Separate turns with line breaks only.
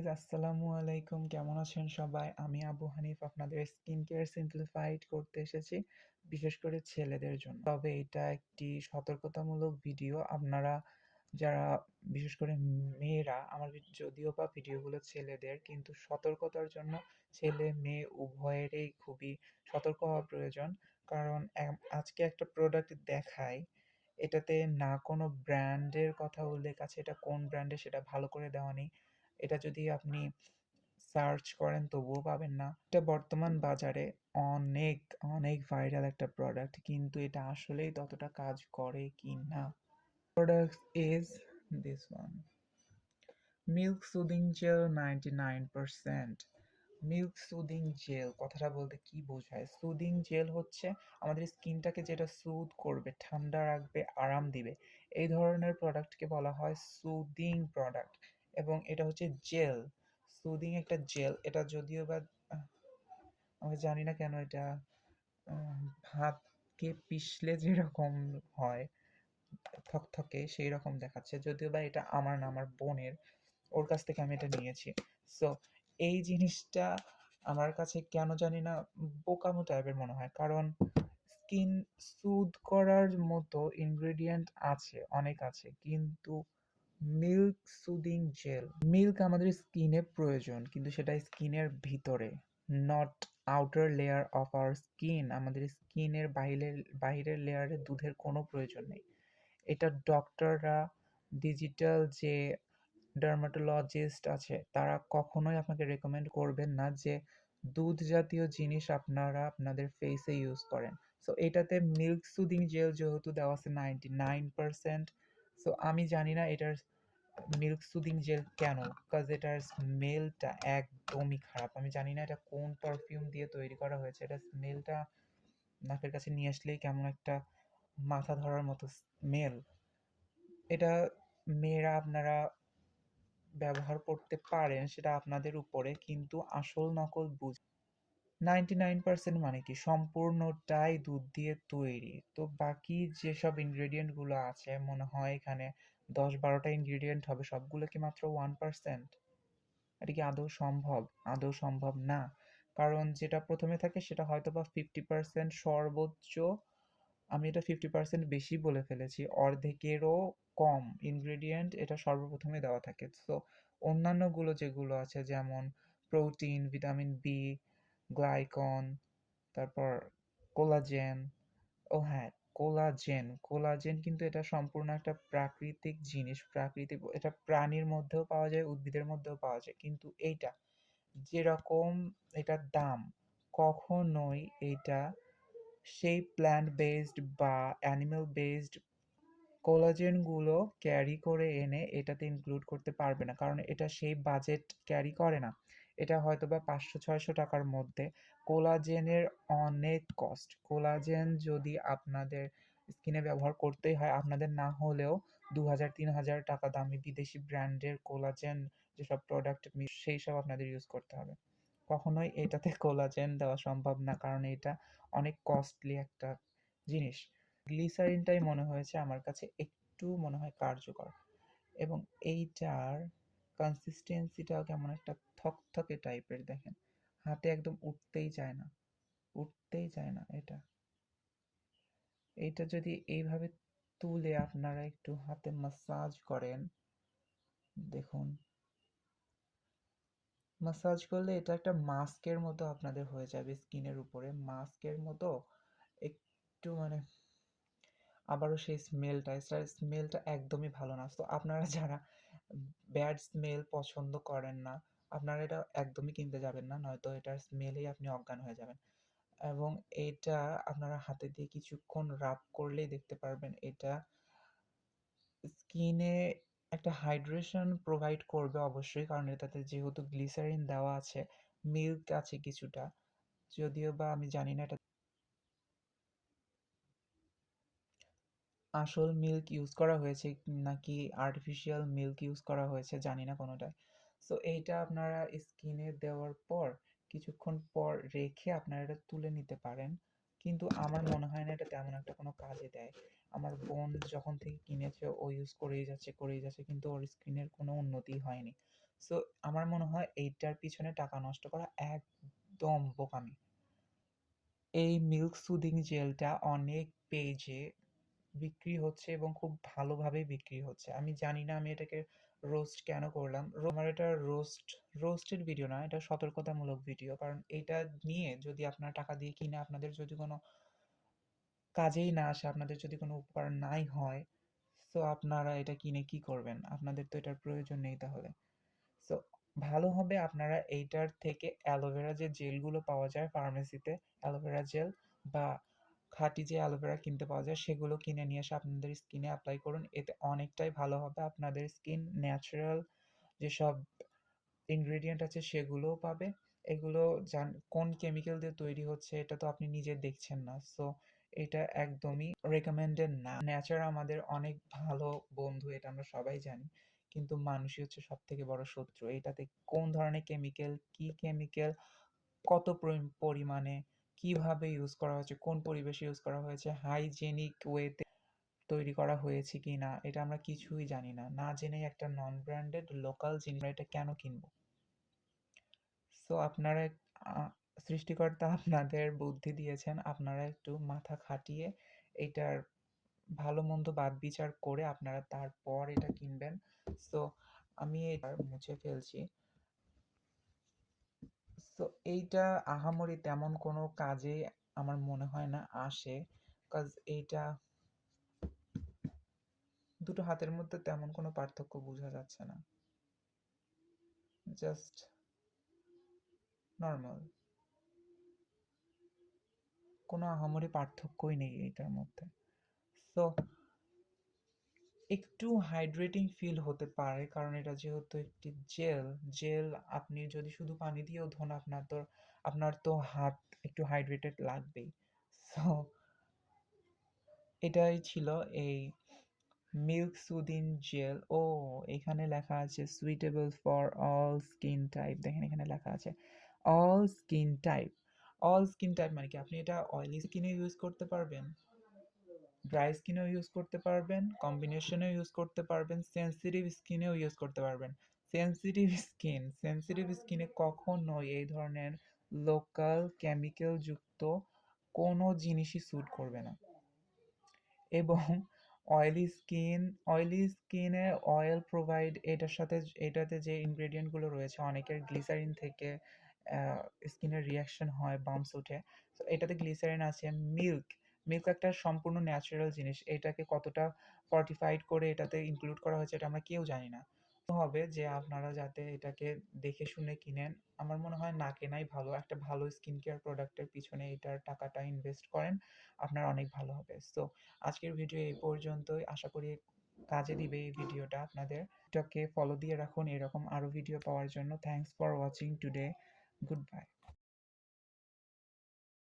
Guys আসসালামু আলাইকুম। কেমন আছেন সবাই? আমি আবু হানিফ, আপনাদের স্কিন কেয়ার সিম্পলিফাইড করতে এসেছি, বিশেষ করে ছেলেদের জন্য। তবে এটা একটি সতর্কতামূলক ভিডিও আপনারা যারা, বিশেষ করে মেয়েরা, আমার যদিও বা ভিডিওগুলো ছেলেদের, কিন্তু সতর্কতার জন্য ছেলে, মেয়ে উভয়েরই খুবই সতর্ক হওয়া প্রয়োজন। কারণ আজকে একটা প্রোডাক্ট দেখাই, এটাতে না কোনো ব্র্যান্ডের কথা উল্লেখ আছে, এটা কোন ব্র্যান্ডের সেটা ভালো করে দেওয়া নেই। এটা যদি আপনি সার্চ করেন তবুও পাবেন না। এটা বর্তমান বাজারে অনেক অনেক ভাইরাল একটা প্রোডাক্ট কিন্তু এটা আসলেই ততটা কাজ করে কি না। Product is this one milk soothing gel ninety nine percent milk soothing gel কথাটা বলতে কি বোঝায়? সুদিং জেল হচ্ছে আমাদের স্কিনটাকে যেটা সুদ করবে, ঠান্ডা রাখবে, আরাম দিবে। এই ধরনের প্রোডাক্টকে বলা হয় সুদিং প্রোডাক্ট এবং এটা হচ্ছে জেল সুদিং একটা জেল। এটা যদিও বা আমি জানি না কেন এটা ভাতকে পিষলে যেরকম হয়, থকথকে সেই রকম দেখাচ্ছে। যদিও বা এটা আমার না, আমার বোনের। ওর কাছ থেকে আমি এটা নিয়েছি। সো এই জিনিসটা আমার কাছে কেন জানি না বোকামো টাইপের মনে হয়। কারণ স্কিন সুদ করার মতো ইনগ্রেডিয়েন্ট আছে, অনেক আছে। কিন্তু মিল্ক সুদিং জেল। মিল্ক আমাদের স্কিনে প্রয়োজন, কিন্তু সেটা স্কিনের ভিতরে not outer layer of our skin আমাদের স্কিনের বাইরের বাইরের লেয়ারে দুধের কোনো প্রয়োজন নেই। এটা ডক্টররা ডিজিটাল যে ডার্মাটোলজিস্ট আছে, তারা কখনোই আপনাকে রেকমেন্ড করবেন না যে দুধ জাতীয় জিনিস আপনারা আপনাদের ফেসে ইউজ করেন। সো এটাতে মিল্ক সুদিং জেল যেহেতু দেওয়া আছে নাইনটি নাইন পার্সেন্ট সো আমি জানি না এটার মিল্ক সুদিং জেল কেন? বিকজ এটার স্মেলটা একদমই খারাপ। আমি জানি না এটা কোন পারফিউম দিয়ে তৈরি করা হয়েছে। এটা স্মেলটা নাকের কাছে নিয়ে আসলেই কেমন একটা মাথা ধরার মতো স্মেল এটা মেয়েরা আপনারা ব্যবহার করতে পারেন, সেটা আপনাদের উপরে, কিন্তু আসল নকল বুঝ নাইনটি নাইন পার্সেন্ট মানে কি? সম্পূর্ণটাই দুধ দিয়ে তৈরি। তো বাকি যেসব ইনগ্রেডিয়েন্টগুলো আছে, মনে হয় এখানে দশ বারোটা ইনগ্রেডিয়েন্ট হবে, সবগুলো কি মাত্র ওয়ান পার্সেন্ট এটা কি আদৌ সম্ভব? আদৌ সম্ভব না। কারণ যেটা প্রথমে থাকে, সেটা হয়তো বা ফিফটি পার্সেন্ট সর্বোচ্চ, আমি এটা ফিফটি পার্সেন্ট বেশি বলে ফেলেছি, অর্ধেকেরও কম ইনগ্রেডিয়েন্ট এটা সর্বপ্রথমে দেওয়া থাকে। সো অন্যান্যগুলো যেগুলো আছে, যেমন প্রোটিন ভিটামিন বি গ্লাইকন তারপর কোলাজেন ও হ্যাঁ কোলাজেন কোলাজেন কিন্তু এটা সম্পূর্ণ একটা প্রাকৃতিক জিনিস, প্রাকৃতিক, এটা প্রাণীর মধ্যেও পাওয়া যায়, উদ্ভিদের মধ্যেও পাওয়া যায়, কিন্তু এইটা যেরকম এটার দাম, কখনোই এটা সেই প্ল্যান্ট বেসড বা অ্যানিমেল বেসড কোলাজেনগুলো ক্যারি করে এনে এটাতে ইনক্লুড করতে পারবে না, কারণ এটা সেই বাজেট ক্যারি করে না। এটা হয়তো বা পাঁচশো ছয়শো টাকার মধ্যে। কোলাজেনের অনেক কস্ট কোলাজেন যদি আপনাদের স্কিনে ব্যবহার করতেই হয়, আপনাদের না হলেও দু হাজার তিন হাজার টাকা দামি বিদেশি ব্র্যান্ডের কোলাজেন যেসব প্রোডাক্ট সেই সব আপনাদের ইউজ করতে হবে। কখনোই এটাতে কোলাজেন দেওয়া সম্ভব না, কারণ এটা অনেক কস্টলি একটা জিনিস। গ্লিসারিনটাই মনে হয়েছে আমার কাছে একটু মনে হয় কার্যকর। এবং এইটার কনসিস্টেন্সিটাও কেমন একটা থকথকে টাইপের দেখেন। হাতে একদম উঠতেই চায় না। উঠতেই চায় না এটা। এইটা যদি এইভাবে তুলে আপনারা একটু হাতে মাসাজ করেন, দেখুন। মাসাজ করলে এটা একটা মাস্কের মতো আপনাদের হয়ে যাবে স্কিনের উপরে। মাস্কের মতো একটু মানে আবারও সেই স্মেলটা এটার স্মেলটা একদমই ভালো না। তো আপনারা যারা ব্যাড স্মেল পছন্দ করেন না আপনারা এটা একদমই কিনতে যাবেন না, নয়তো এটার স্মেলেই আপনি অজ্ঞান হয়ে যাবেন। এবং এটা আপনারা হাতে দিয়ে কিছুক্ষণ রাব করলেই দেখতে পারবেন এটা স্কিনে একটা হাইড্রেশন প্রোভাইড করবে অবশ্যই, কারণ এটাতে যেহেতু গ্লিসারিন দেওয়া আছে, মিল্ক আছে কিছুটা, যদিও বা আমি জানি না এটা আসল মিল্ক ইউজ করা হয়েছে নাকি আর্টিফিশিয়াল মিল্ক ইউজ করা হয়েছে, জানি না কোনোটাই সো এইটা আপনারা স্কিনে দেওয়ার পর, কিছুক্ষণ পর রেখে আপনারা এটা তুলে নিতে পারেন। কিন্তু আমার মনে হয় না এটা তেমন একটা কোনো কাজে দেয়। আমার বোন যখন থেকে কিনেছে, ও ইউজ করেই যাচ্ছে করেই যাচ্ছে, কিন্তু ওর স্কিনের কোনো উন্নতি হয়নি। সো আমার মনে হয় এইটার পিছনে টাকা নষ্ট করা একদম বোকামি। এই মিল্ক সুদিং জেলটা অনেক পেজে বিক্রি হচ্ছে এবং খুব ভালোভাবে বিক্রি হচ্ছে। আমি জানি না আমি এটাকে রোস্ট কেন করলাম। আমার এটা রোস্ট রোস্টেড ভিডিও না, এটা সতর্কতামূলক ভিডিও কারণ এটা নিয়ে যদি আপনারা টাকা দিয়ে কিনে আপনাদের যদি কোনো কাজেই না আসে, আপনাদের যদি কোনো উপকার নাই হয় সো আপনারা এটা কিনে কি করবেন? আপনাদের তো এটার প্রয়োজন নেই তাহলে। সো ভালো হবে আপনারা এইটার থেকে অ্যালোভেরা যে জেলগুলো পাওয়া যায় ফার্মেসিতে অ্যালোভেরা জেল বা খাঁটি যে অ্যালোভেরা কিনতে পাওয়া যায়, সেগুলো কিনে নিয়ে এসে আপনাদের স্কিনে অ্যাপ্লাই করুন। এতে অনেকটাই ভালো হবে। আপনাদের স্কিন ন্যাচারাল যেসব ইনগ্রেডিয়েন্ট আছে, সেগুলোও পাবে। এগুলো জান, কোন কেমিক্যাল দিয়ে তৈরি হচ্ছে, এটা তো আপনি নিজে দেখছেন না। সো এটা একদমই রেকমেন্ডেড না। ন্যাচার আমাদের অনেক ভালো বন্ধু, এটা আমরা সবাই জানি। কিন্তু মানুষই হচ্ছে সব থেকে বড় শত্রু। এটাতে কোন ধরনের কেমিক্যাল কি কেমিক্যাল কত পরিমাণে কীভাবে ইউজ করা হয়েছে, কোন পরিবেশে ইউজ করা হয়েছে হাইজেনিক ওয়েতে তৈরি করা হয়েছে কি না এটা আমরা কিছুই জানি না। না জেনেই একটা নন ব্র্যান্ডেড লোকাল জিনিস এটা কেন কিনবো? সো আপনারা সৃষ্টিকর্তা আপনাদের বুদ্ধি দিয়েছেন, আপনারা একটু মাথা খাটিয়ে এটার ভালো মন্দ বাদ বিচার করে আপনারা তারপর এটা কিনবেন। সো আমি এটা মুছে ফেলছি। সো এইটা আহামরি তেমন কোনো কাজে আমার মনে হয় না আসে কাজ এইটা দুটো হাতের মধ্যে তেমন কোনো পার্থক্য বোঝা যাচ্ছে না। জাস্ট নর্মাল কোনো আহামরি পার্থক্যই নেই এইটার মধ্যে। সো একটু হাইড্রেটিং ফিল হতে পারে। কারণ এটা যেহেতু একটি জেল জেল আপনি যদি শুধু পানি দিয়েও ধোন, আপনার তো আপনার তো হাত একটু হাইড্রেটেড লাগবেই। সো এটাই ছিল এই মিল্ক সুদিন জেল ও, এখানে লেখা আছে suitable for all skin type দেখেন এখানে লেখা আছে all skin type all skin type মানে কি? আপনি এটা অয়েলি স্কিনে ইউজ করতে পারবেন? ড্রাই স্কিনেও ইউজ করতে পারবেন কম্বিনেশনেও ইউজ করতে পারবেন সেন্সিটিভ স্কিনেও ইউজ করতে পারবেন। সেন্সিটিভ স্কিন সেন্সিটিভ স্কিনে কখনোই এই ধরনের লোকাল কেমিক্যাল যুক্ত কোনো জিনিসই স্যুট করবে না। এবং অয়েলি স্কিন অয়েলি স্কিনে অয়েল প্রোভাইড এটার সাথে, এটাতে যে ইনগ্রেডিয়েন্টগুলো রয়েছে, অনেকের গ্লিসারিন থেকে স্কিনের রিয়াকশন হয় বাম্পস ওঠে। তো এটাতে গ্লিসারিন আছে মিল্ক মিল্ক একটা সম্পূর্ণ ন্যাচারাল জিনিস। এটাকে কতটা ফর্টিফাইড করে এটাতে ইনক্লুড করা হয়েছে এটা আমরা কেউ জানি না। হবে যে আপনারা যাতে এটাকে দেখে শুনে কিনেন, আমার মনে হয় না কেনাই ভালো। একটা ভালো স্কিন কেয়ার প্রোডাক্টের পিছনে এটার টাকাটা ইনভেস্ট করেন, আপনার অনেক ভালো হবে। সো আজকের ভিডিও এই পর্যন্তই। আশা করি কাজে দিবে এই ভিডিওটা আপনাদের। এটাকে ফলো দিয়ে রাখুন। এরকম আরও ভিডিও পাওয়ার জন্য। Thanks for watching today good bye